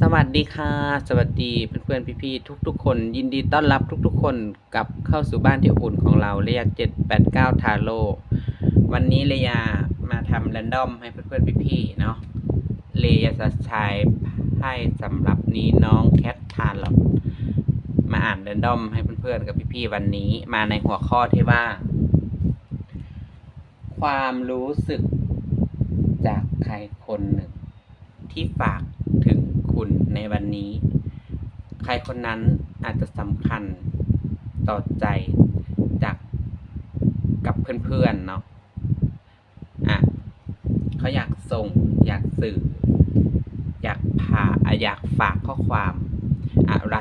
สวัสดีค่ะ สวัสดีเพื่อนๆพี่ๆทุก ๆ คน ยินดีต้อนรับทุก ๆ คนกลับเข้าสู่บ้านที่อุ่นของเราเรียก 789 ทาโร่วันนี้เลยามาทำแรนดอมให้เพื่อนๆพี่ๆเนาะเลยาจะใช้ไพ่สำหรับนี้น้องแคททานหรอกมาอ่านแรนดอมให้เพื่อนๆกับพี่ๆวันนี้มาในหัวข้อที่ว่า ความรู้สึกจากใครคนหนึ่งที่ฝากถึงคุณในวันนี้ ใครคนนั้นอาจจะสำคัญต่อใจจากกับเพื่อนๆเนาะอะเขาอยากส่ง อยากสื่อ อยากพาอะอยากฝากข้อความอะไร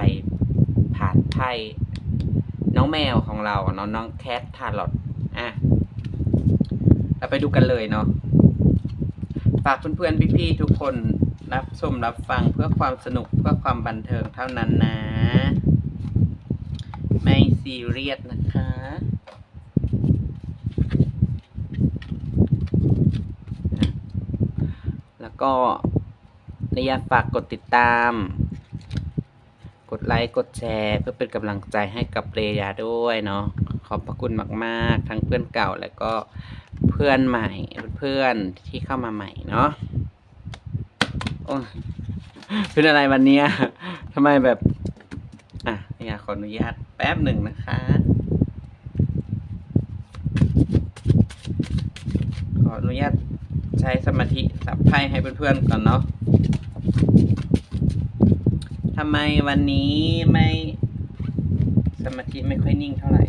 ผ่านไพ่น้องแมวของเราเนาะน้องแคททาร์ลอตอะเราไปดูกันเลยเนาะฝากเพื่อนๆพี่ๆทุกคน รับชมรับฟังเพื่อความสนุกเพื่อความบันเทิงเท่านั้นนะ ไม่ซีเรียสนะคะแล้วก็ระยะฝากกดติดตาม กดไลค์ กดแชร์ เพื่อเป็นกำลังใจให้กับเรยาด้วยเนาะ ขอบพระคุณมากๆ ทั้งเพื่อนเก่าและก็เพื่อนใหม่ เพื่อนที่เข้ามาใหม่เนาะ เป็นอะไรวันนี้ทำไมแบบ อะอยากขออนุญาตแป๊บหนึ่งนะคะขออนุญาตใช้สมาธิสับไพ่ให้เพื่อนๆก่อนเนาะทำไมวันนี้ไม่ สมาธิไม่ค่อยนิ่งเท่าไหร่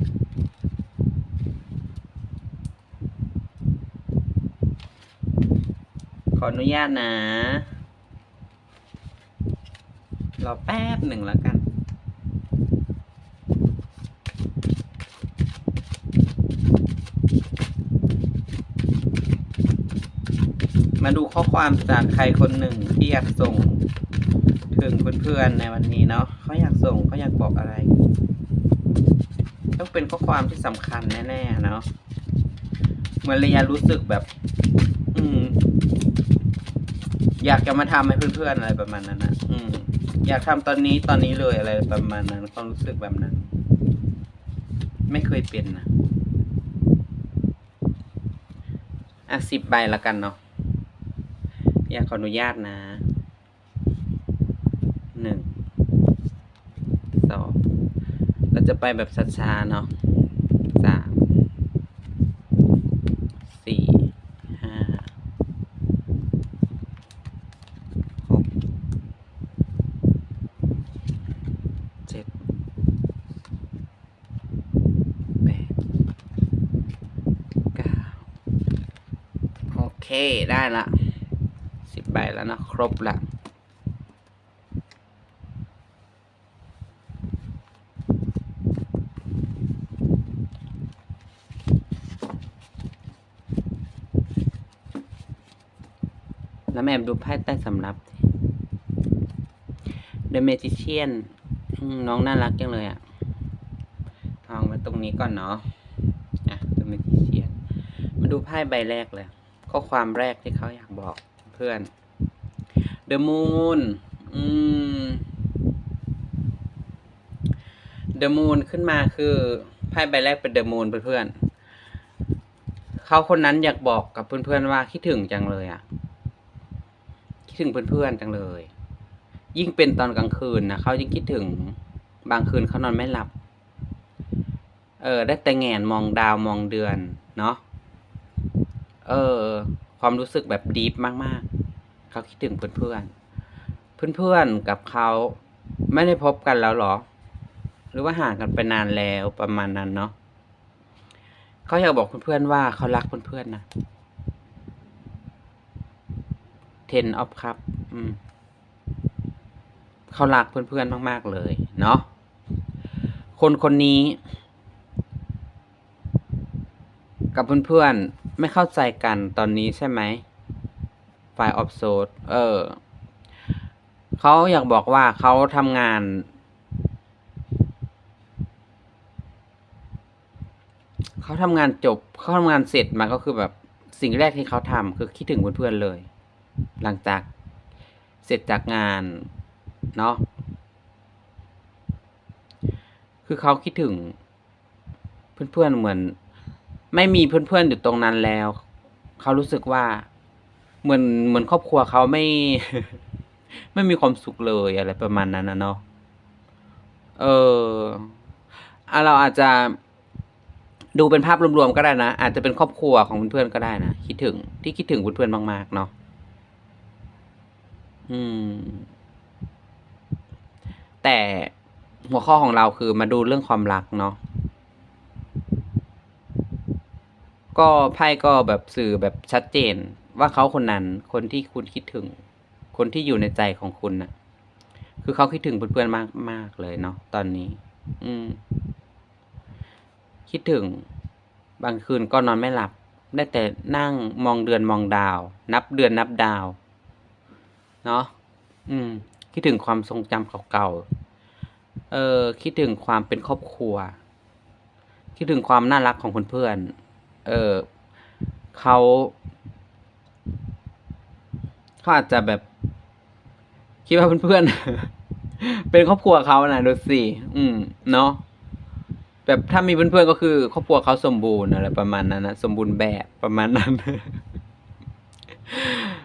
ขออนุญาตนะ รอแป๊บหนึ่งแล้วกันมาดูข้อความจากใครคนหนึ่งที่อยากส่งถึงเพื่อนๆในวันนี้เนาะเขาอยากส่งเขาอยากบอกอะไร ต้องเป็นข้อความที่สำคัญแน่ๆเนาะเหมือนระยะรู้สึกแบบ อืม อยากจะมาทำให้เพื่อนๆอะไรประมาณนั้นนะอืม อยากทำตอนนี้ตอนนี้เลยอะไรประมาณนั้นความรู้สึกแบบนั้น ไม่เคยเป็นนะอะสิบใบละกันเนาะอยากขออนุญาตนะหนึ่งสองเราจะไปแบบช้าๆเนาะสามสี่ห้า หกเจ็ดแปดเก้าโอ เคได้ละสิบใบแล้วนะครบละแล้วแม่ดูไพ่ใต้สำรับสิ The Magician น้องน่ารักจังเลยอะ่ะทองไว้ตรงนี้ก่อนเนาะอะ The Magician มาดูไพ่ใบแรกเลย ข้อความแรกที่เขาอยากบอกเพื่อน The Moon อืม The Moon ขึ้นมาคือไพ่ใบแรกเป็น The Moon เพื่อนๆเขาคนนั้นอยากบอกกับเพื่อนๆว่าคิดถึงจังเลยอะ่ะ คิดถึงเพื่อนๆจังเลย ยิ่งเป็นตอนกลางคืนนะเขายิ่งคิดถึงบางคืนเขานอนไม่หลับ เออ ได้แต่แงนมองดาวมองเดือน เนาะ เออ ความรู้สึกแบบดีฟมากๆ เขาคิดถึงเพื่อนๆ เพื่อนๆ กับเขาไม่ได้พบกันแล้วหรอ หรือว่าห่างกันไปนานแล้วประมาณนั้นเนาะเขาอยากบอกเพื่อนๆว่าเขารักเพื่อนๆนะ Ten of Cup อืมเขารักเพื่อนๆ มาก ๆ เลย เนาะ คนคนนี้ กับเพื่อนๆ ไม่เข้าใจกันตอนนี้ใช่ไหมฝ่ายออฟโซดเออ เขาอยากบอกว่าเขาทำงาน เขาทำงานจบ เขาทำงานเสร็จมาก็คือแบบสิ่งแรกที่เขาทำคือคิดถึงเพื่อนๆเลย หลังจากเสร็จจากงาน เนาะคือเขาคิดถึง เพื่อนๆเหมือน ไม่มีเพื่อนๆอยู่ตรงนั้นแล้ว เขารู้สึกว่า เหมือนเหมือนครอบครัวเขาไม่ ไม่มีความสุขเลยอะไรประมาณนั้นนะเนาะเออเราอาจจะดูเป็นภาพรวมๆก็ได้นะ อาจจะเป็นครอบครัวของเพื่อนๆก็ได้นะคิดถึงที่คิดถึงเพื่อนๆมาก ๆ เนาะอืม แต่หัวข้อของเราคือมาดูเรื่องความรักเนาะ ก็ไพ่ก็แบบสื่อแบบชัดเจน ว่าเขาคนนั้นคนที่คุณคิดถึง คนที่อยู่ในใจของคุณน่ะ คือเขาคิดถึงเพื่อนๆมากมากเลยเนาะตอนนี้ อืม คิดถึง บางคืนก็นอนไม่หลับ ได้แต่นั่งมองเดือนมองดาว นับเดือนนับดาว เนาะอืม คิดถึงความทรงจำเก่าๆเออ คิดถึงความเป็นครอบครัว คิดถึงความน่ารักของเพื่อนๆ เออเขาเขาอาจจะแบบคิดว่าเพื่อนๆ เป็นครอบครัวเขานะดูสิ อืม เนาะ แบบถ้ามีเพื่อนๆ ก็คือ ครอบครัวเขาสมบูรณ์อะไรประมาณนั้นนะ สมบูรณ์แบบประมาณนั้น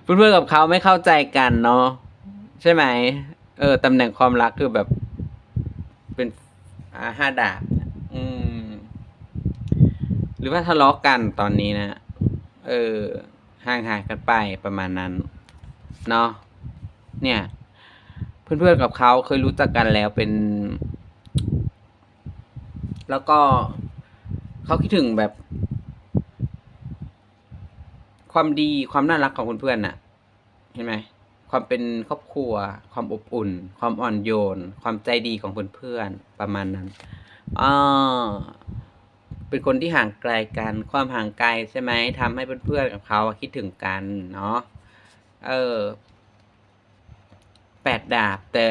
เพื่อนๆ กับเขาไม่เข้าใจกันเนาะ ใช่ไหม เออ ตำแหน่งความรักคือแบบ เป็นอาห้าดาบ อืม หรือว่าทะเลาะกันตอนนี้นะ เออ ห่างหายกันไปประมาณนั้น เนาะ เนี่ย เพื่อนๆกับเขาเคยรู้จักกันแล้วเป็น แล้วก็เขาคิดถึงแบบ ความดีความน่ารักของเพื่อนๆน่ะ เห็นไหม ความเป็นครอบครัว ความอบอุ่น ความอ่อนโยน ความใจดีของเพื่อนๆประมาณนั้นอ่า เป็นคนที่ห่างไกลกัน ความห่างไกลใช่ไหมทำให้เพื่อนๆกับเขาคิดถึงกันเนาะเออแปดดาบ แต่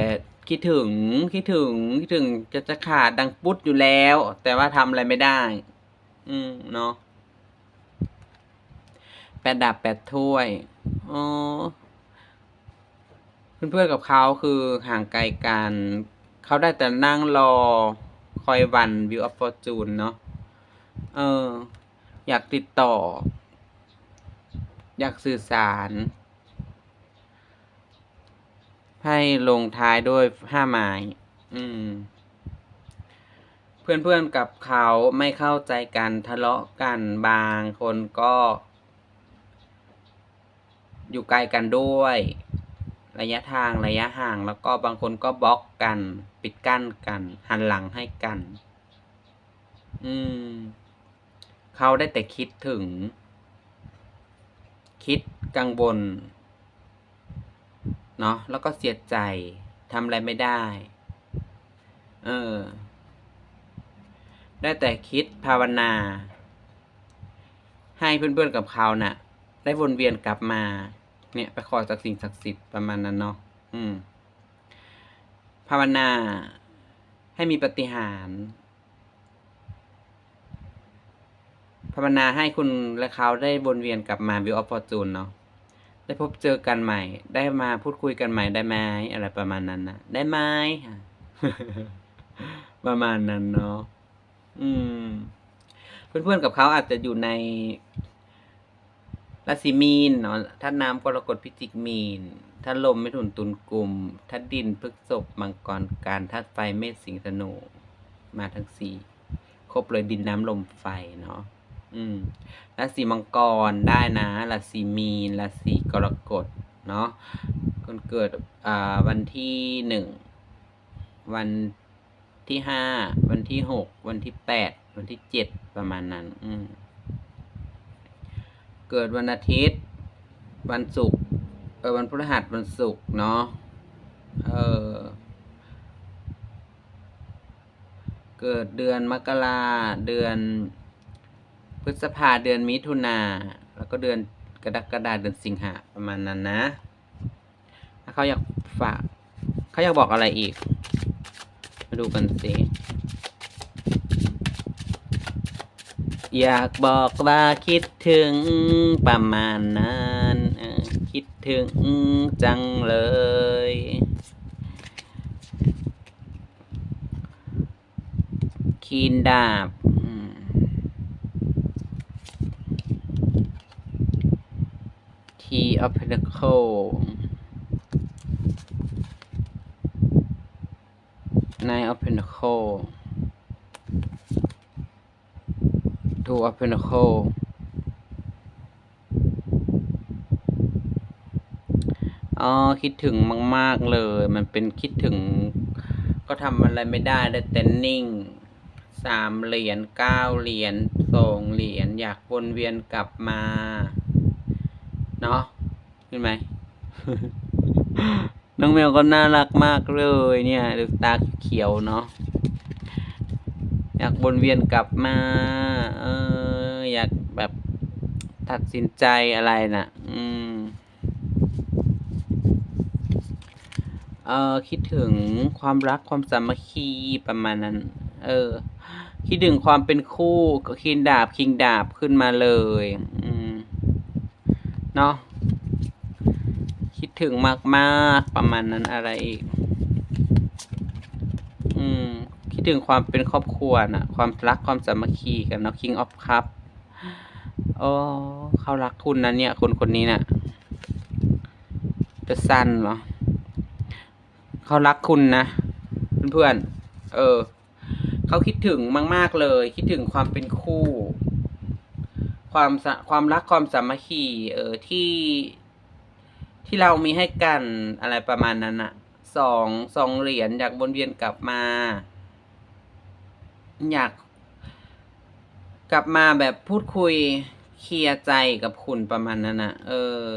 คิดถึงคิดถึงคิดถึงจะจะขาดดังปุ๊ดอยู่แล้ว แต่ว่าทำอะไรไม่ได้ อืมเนาะแปดดาบแปดถ้วยอ๋อเพื่อนๆกับเขาคือห่างไกลกัน เขาได้แต่นั่งรอคอยวันวิวออฟฟอร์จูนเนาะ เออ อยากติดต่อ อยากสื่อสาร ให้ลงท้ายด้วยห้าไม้อืม เพื่อนๆกับเขาไม่เข้าใจกันทะเลาะกันบางคนก็ อยู่ไกลกันด้วย ระยะทางระยะห่างแล้วก็บางคนก็บล็อกกัน ปิดกั้นกัน หันหลังให้กัน อืม เขาได้แต่คิดถึง คิดกังวลเนาะแล้วก็เสียใจทำอะไรไม่ได้ เออ ได้แต่คิดภาวนา ให้เพื่อนๆกับเขาน่ะ ได้วนเวียนกลับมา เนี่ย ไปขอจากสิ่งศักดิ์สิทธิ์ประมาณนั้นเนาะอืม ภาวนาให้มีปฏิหารย์ ภาวนาให้คุณและเขาได้วนเวียนกลับมาวิวออฟฟอร์จูนเนาะได้พบเจอกันใหม่ ได้มาพูดคุยกันใหม่ได้ไหมอะไรประมาณนั้นนะได้ไหมประมาณนั้นเนาะอืม เพื่อนๆกับเขาอาจจะอยู่ในราศีมีนเนาะถ้าน้ำกรกฎพิจิกมีน ถ้าลมไม่ถุนตุนกลุ่ม ถ้าดินพฤกษบมังกรการถ้าไฟเมษสิงห์ธนูมาทั้งสี่ครบเลยดินน้ำลมไฟเนาะ อืมราศีมังกรได้นะราศีมีนราศีกรกฎเนาะคนเกิดอ่าวันที่หนึ่งวันที่ห้าวันที่หกวันที่แปดวันที่เจ็ดประมาณนั้น อืมเกิดวันอาทิตย์ วันศุกร์เออวันพฤหัสวันศุกร์เนาะเออเกิดเดือนมกราเดือน พฤษภาเดือนมิถุนาแล้วก็เดือนกระดกระดาเดือนสิงหาประมาณนั้นนะถ้าเขาอยากฝากเขาอยากบอกอะไรอีก มาดูกันสิอยากบอกว่าคิดถึงประมาณนั้นคิดถึงจังเลย คีนดาบ of Pentacle Nine of Pentacle Two of Pentacle อ๋อคิดถึงมาก ๆ เลย มันเป็นคิดถึง ก็ทำอะไรไม่ได้ได้แต่นิ่งสามเหรียญเก้าเหรียญสองเหรียญอยากวนเวียนกลับมา เนาะ เห็นไหม น้องแมวก็น่ารักมากเลยเนี่ยดูตาเขียวเนาะอยากวนเวียนกลับมาเอออยากแบบตัดสินใจอะไรน่ะ อืมเออคิดถึงความรักความสามัคคีประมาณนั้น เออ คิดถึงความเป็นคู่ก็คิงดาบคิงดาบขึ้นมาเลย อืม เนาะ ถึงมากๆประมาณนั้นอะไรอีก อืม คิดถึงความเป็นครอบครัวน่ะความรักความสามัคคีกันเนาะ King of Cup โอ้เขารักคุณนะเนี่ย คนคนนี้น่ะ The Sun เหรอเขารักคุณนะ เพื่อนๆ เออ เขาคิดถึงมาก ๆ เลย คิดถึงความเป็นคู่ ความความรักความสามัคคีเออที่ ที่เรามีให้กันอะไรประมาณนั้นอะสองสองเหรียญอยากวนเวียนกลับมา อยาก กลับมาแบบพูดคุยเคลียร์ใจกับคุณประมาณนั้นอะเออ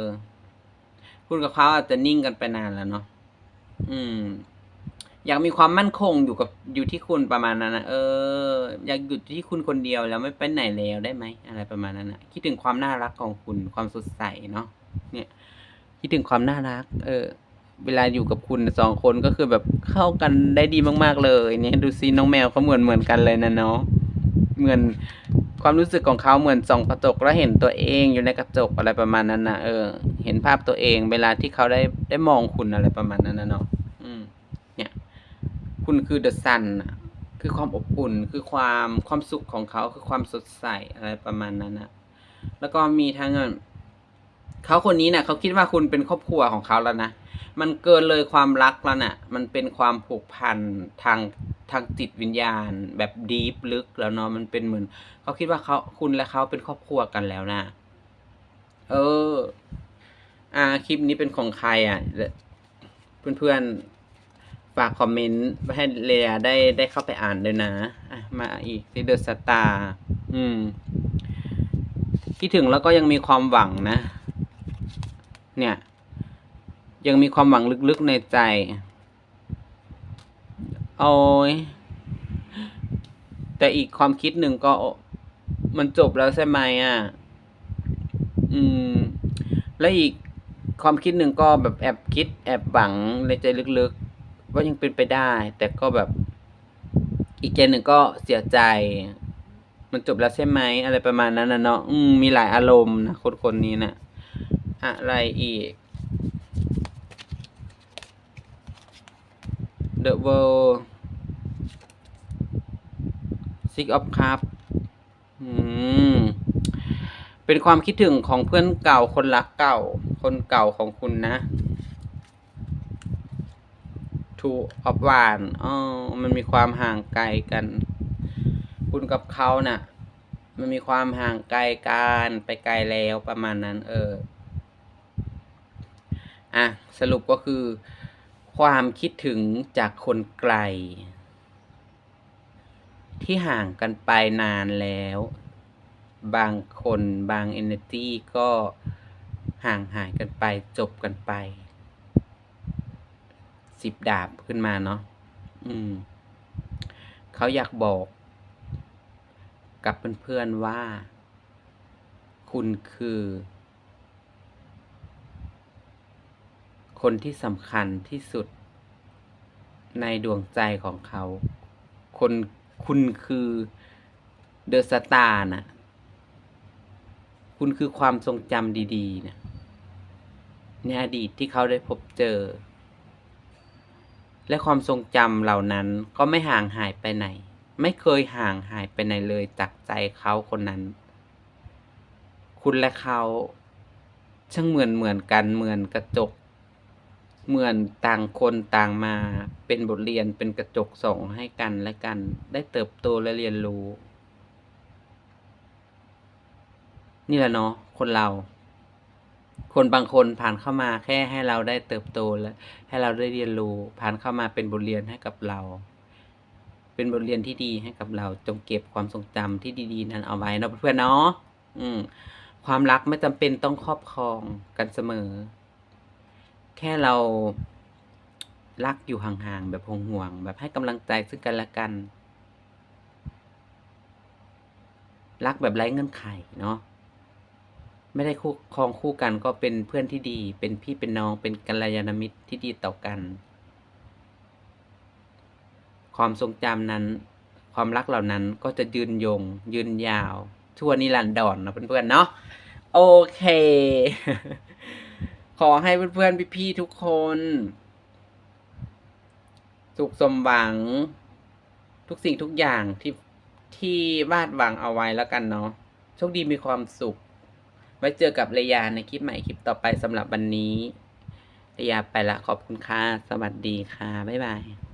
คุณกับเขาอาจจะนิ่งกันไปนานแล้วเนาะอืม อยากมีความมั่นคงอยู่กับอยู่ที่คุณประมาณนั้นนะเออ อยากหยุดที่คุณคนเดียวแล้วไม่ไปไหนแล้วได้ไหมอะไรประมาณนั้นนะคิดถึงความน่ารักของคุณความสดใสเนาะเนี่ย คิดถึงความน่ารัก เออ เวลาอยู่กับคุณสองคนก็คือแบบเข้ากันได้ดีมากๆเลย เนี่ยดูซิน้องแมวเขาเหมือนเหมือนกันเลยนะเนาะเหมือนความรู้สึกของเขาเหมือนส่องกระจกแล้วเห็นตัวเองอยู่ในกระจกอะไรประมาณนั้นนะเออ เห็นภาพตัวเองเวลาที่เขาได้ได้มองคุณอะไรประมาณนั้นนะเนาะอืม เนี่ย คุณคือเดอะซันคือความอบอุ่นคือความความสุขของเขาคือความสดใสอะไรประมาณนั้นนะแล้วก็มีทั้ง เขาคนนี้นะ่ะเขาคิดว่าคุณเป็นครอบครัวของเขาแล้วนะ มันเกินเลยความรักแล้วน่ะ มันเป็นความผูกพันทางทางจิตวิญญาณ แบบดีฟลึกแล้วเนาะ มันเป็นเหมือนเขาคิดว่าเขาคุณและเขาเป็นครอบครัวกันแล้วนะ เออ อ่า คลิปนี้เป็นของใครอะ เพื่อนๆ ฝากคอมเมนต์ให้เลียได้ได้เข้าไปอ่านด้วยนะอะมาอีกที่เดอะสตาร์อืมคิดถึงแล้วก็ยังมีความหวังนะ เนี่ย ยังมีความหวังลึกๆในใจ โอ้ย แต่อีกความคิดหนึ่งก็มันจบแล้วใช่ไหมอะ อืม แล้วอีกความคิดหนึ่งก็แบบแอบคิด แอบหวังในใจลึกๆ ว่ายังเป็นไปได้ แต่ก็แบบ อีกใจหนึ่งก็เสียใจ มันจบแล้วใช่ไหม อะไรประมาณนั้นนะเนาะมมีหลายอารมณ์นะคนคนนี้นะ อะไรอีก The World Six of Cups เป็นความคิดถึงของเพื่อนเก่าคนรักเก่า คนเก่าของคุณนะ Two of w a n อ๋อ มันมีความห่างไกลกัน คุณกับเขาน่ะ มันมีความห่างไกลกันไปไกลแล้วประมาณนั้น เออ อะสรุปก็คือ ความคิดถึงจากคนไกล ที่ห่างกันไปนานแล้ว บางคนบาง energy ก็ห่างหายกันไปจบกันไป สิบดาบขึ้นมาเนาะอืม เขาอยากบอก กับเพื่อนๆว่า คุณคือ คนที่สำคัญที่สุด ในดวงใจของเขา คนคุณคือเดอะสตาร์นะคุณคือความทรงจำดีๆนะในอดีตที่เขาได้พบเจอ และความทรงจำเหล่านั้นก็ไม่ห่างหายไปไหน ไม่เคยห่างหายไปไหนเลยจากใจเขาคนนั้น คุณและเขาช่างเหมือนเหมือนกันเหมือนกระจก เหมือนต่างคนต่างมาเป็นบทเรียนเป็นกระจกส่องให้กันและกัน ได้เติบโตและเรียนรู้ นี่แหละเนาะคนเรา คนบางคนผ่านเข้ามาแค่ให้เราได้เติบโตและให้เราได้เรียนรู้ ผ่านเข้ามาเป็นบทเรียนให้กับเรา เป็นบทเรียนที่ดีให้กับเราจงเก็บความทรงจำที่ดี ๆ นั้นเอาไว้เนาะเพื่อนเนาะอืม ความรักไม่จำเป็นต้องครอบครองกันเสมอ แค่เรารักอยู่ห่างๆ แบบห่วงๆแบบให้กำลังใจซึ่งกันและกัน รักแบบไร้เงื่อนไขเนาะไม่ได้คู่ครองคู่กันก็เป็นเพื่อนที่ดี เป็นพี่เป็นน้องเป็นกัลยาณมิตรที่ดีต่อกัน ความทรงจำนั้น ความรักเหล่านั้นก็จะยืนยง ยืนยาว ทั่วนิรันดรนะเพื่อนๆเนาะโอเค อให้เพื่อนๆ พี่ๆ ทุกคน สุขสมหวัง ทุกสิ่งทุกอย่างที่ที่วาดหวังเอาไว้แล้วกันเนาะโชคดีมีความสุข ไว้เจอกับระยาในคลิปใหม่คลิปต่อไปสำหรับวันนี้ระยาไปละขอบคุณค่ะ สวัสดีค่ะ บ๊ายบาย